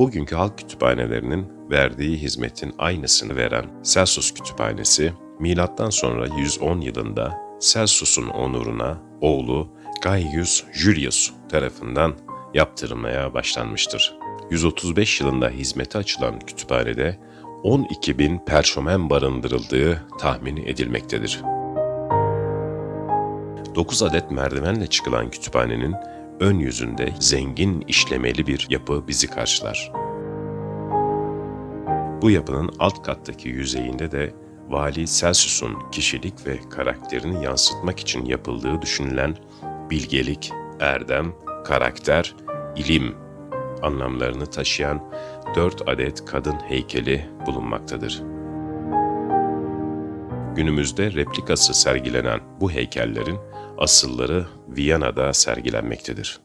Bugünkü halk kütüphanelerinin verdiği hizmetin aynısını veren Celsus Kütüphanesi, milattan sonra 110 yılında Celsus'un onuruna oğlu Gaius Julius tarafından yaptırılmaya başlanmıştır. 135 yılında hizmete açılan kütüphanede 12 bin personel barındırıldığı tahmin edilmektedir. 9 adet merdivenle çıkılan kütüphanenin ön yüzünde zengin işlemeli bir yapı bizi karşılar. Bu yapının alt kattaki yüzeyinde de Vali Celsus'un kişilik ve karakterini yansıtmak için yapıldığı düşünülen bilgelik, erdem, karakter, ilim anlamlarını taşıyan dört adet kadın heykeli bulunmaktadır. Günümüzde replikası sergilenen bu heykellerin asılları Viyana'da sergilenmektedir.